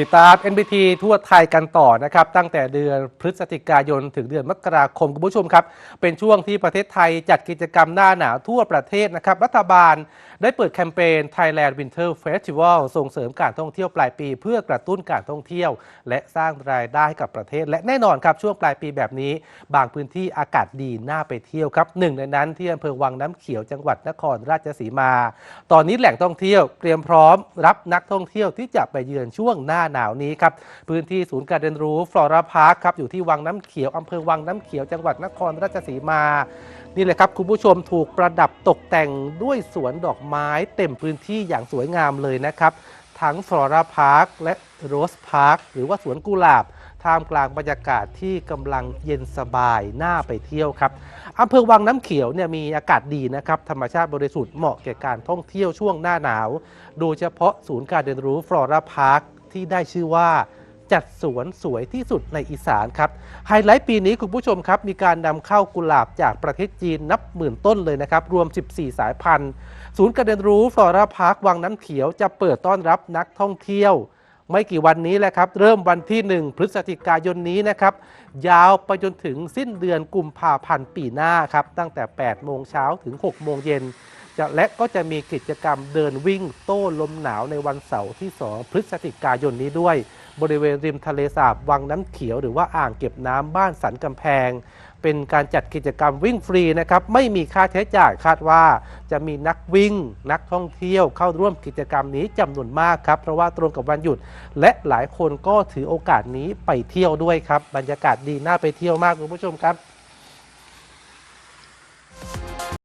ติดตาม NBT ทั่วไทยกันต่อนะครับ ตั้งแต่เดือนพฤศจิกายนถึงเดือนมกราคมคุณผู้ชมครับ เป็นช่วงที่ประเทศไทยจัดกิจกรรมหน้าหนาวทั่วประเทศนะครับ รัฐบาลได้เปิดแคมเปญ Thailand Winter Festival ส่งเสริมการท่องเที่ยวปลายปี เพื่อกระตุ้นการท่องเที่ยว และสร้างรายได้ให้กับประเทศ และแน่นอนครับช่วงปลายปีแบบนี้ บางพื้นที่อากาศดีน่าไปเที่ยวครับหนึ่งในนั้นที่อำเภอวังน้ำเขียวจังหวัดนครราชสีมา ตอนนี้แหล่งท่องเที่ยวเตรียมพร้อมรับนักท่องเที่ยวที่จะไปเยือนช่วงหน้าหนาวนี้ครับพื้นที่ศูนย์การเรียนรู้ฟลอราพาร์คครับอยู่ที่วังน้ำเขียวอำเภอวังน้ำเขียวจังหวัดนครราชสีมา นี่เลยครับคุณผู้ชมถูกประดับตกแต่งด้วยสวนดอกไม้เต็มพื้นที่อย่างสวยงามเลยนะครับทั้งฟลอราพาร์คและโรสพาร์คหรือว่าสวนกุหลาบท่ามกลางบรรยากาศที่กำลังเย็นสบายน่าไปเที่ยวครับอำเภอวังน้ำเขียวเนี่ยมีอากาศดีนะครับธรรมชาติบริสุทธิ์เหมาะแก่การท่องเที่ยวช่วงหน้าหนาว โดยเฉพาะศูนย์การเรียนรู้ฟลอราพาร์ค ที่ได้ชื่อว่าจัดสวนสวยที่สุดในอีสานครับไฮไลท์ปีนี้คุณผู้ชมครับ มีการนำเข้ากุหลาบจากประเทศจีนนับหมื่นต้นเลยนะครับ รวม 14 สายพันธุ์ ศูนย์การเรียนรู้ฟลอราพาร์ควังน้ำเขียวจะเปิดต้อนรับนักท่องเที่ยว ไม่กี่วันนี้แหละครับ เริ่มวันที่ 1 พฤศจิกายนนี้นะครับ ยาวไปจนถึงสิ้นเดือนกุมภาพันธ์ปีหน้าครับ ตั้งแต่ 8 โมงเช้าถึง 6 โมงเย็น จะและก็จะมีกิจกรรมเดินวิ่งโต้ลมหนาวในวันเสาร์ที่ 2 พฤศจิกายนนี้ด้วย บริเวณริมทะเลสาบวังน้ำเขียว หรือว่าอ่างเก็บน้ำบ้านสันกำแพง เป็นการจัดกิจกรรมวิ่งฟรีนะครับ ไม่มีค่าใช้จ่ายคาดว่า จะมีนักวิ่ง นักท่องเที่ยวเข้าร่วมกิจกรรมนี้จำนวนมากครับ เพราะว่าตรงกับวันหยุด และหลายคนก็ถือโอกาสนี้ไปเที่ยวด้วยครับ บรรยากาศดีน่าไปเที่ยวมากคุณผู้ชมครับ